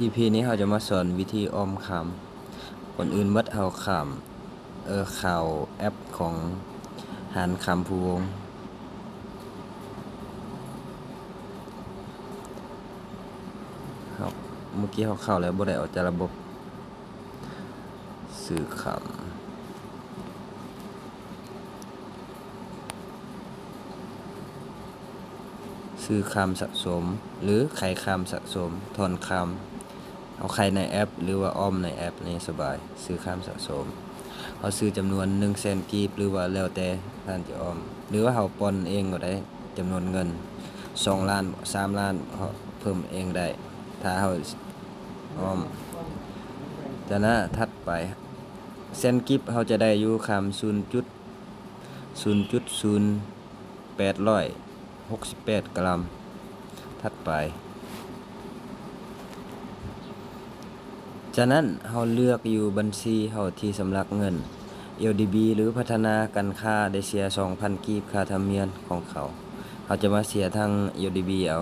EP นี้เราจะมาสอนวิธีออมคำคนอื่นเมัดเอาคำเออข่าวแอปของหานคำภูวง เมื่อกี้เขาเข้าแล้วบ่ได้ออกจากระบบสื่อคำ ซื้อคำสะสม หรือไขคำสะสม ทอนคำเอาใครในแอป หรือว่าอ้อมในแอปนี่สบาย ซื้อข้ามสะสมเอาซื้อจำนวน1 0 0 0 0แสนกีบหรือว่าแล้วแต่ท่านจะอ้อม หรือว่าเขาปอนเองก็ได้จำนวนเงิน2ล้าน3ล้านเขาเพิ่มเองได้ ถ้าเขาอ้อมจากนั้นถัดไปแสนกิบเขาจะได้อยู่คำ0จุด0จุด0 68 กรัม ถัดไป จากนั้นเราเลือกอยู่บัญชีเราที่สำรักเงิน LDB หรือพัฒนาการค้าได้เสีย 2,000 กีบค่าธรรมเนียมของเขา เขาจะมาเสียทาง LDB เอา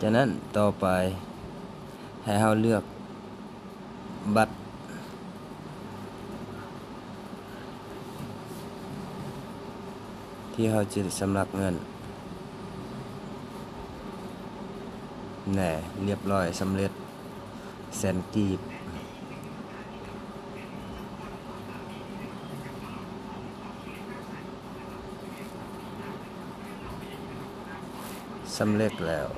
จากนั้นต่อไปให้เราเลือกบัตร ที่เราจะสำรักเงินแหน่เรียบร้อยสำเร็จแสนกีบสำเร็จแล้ว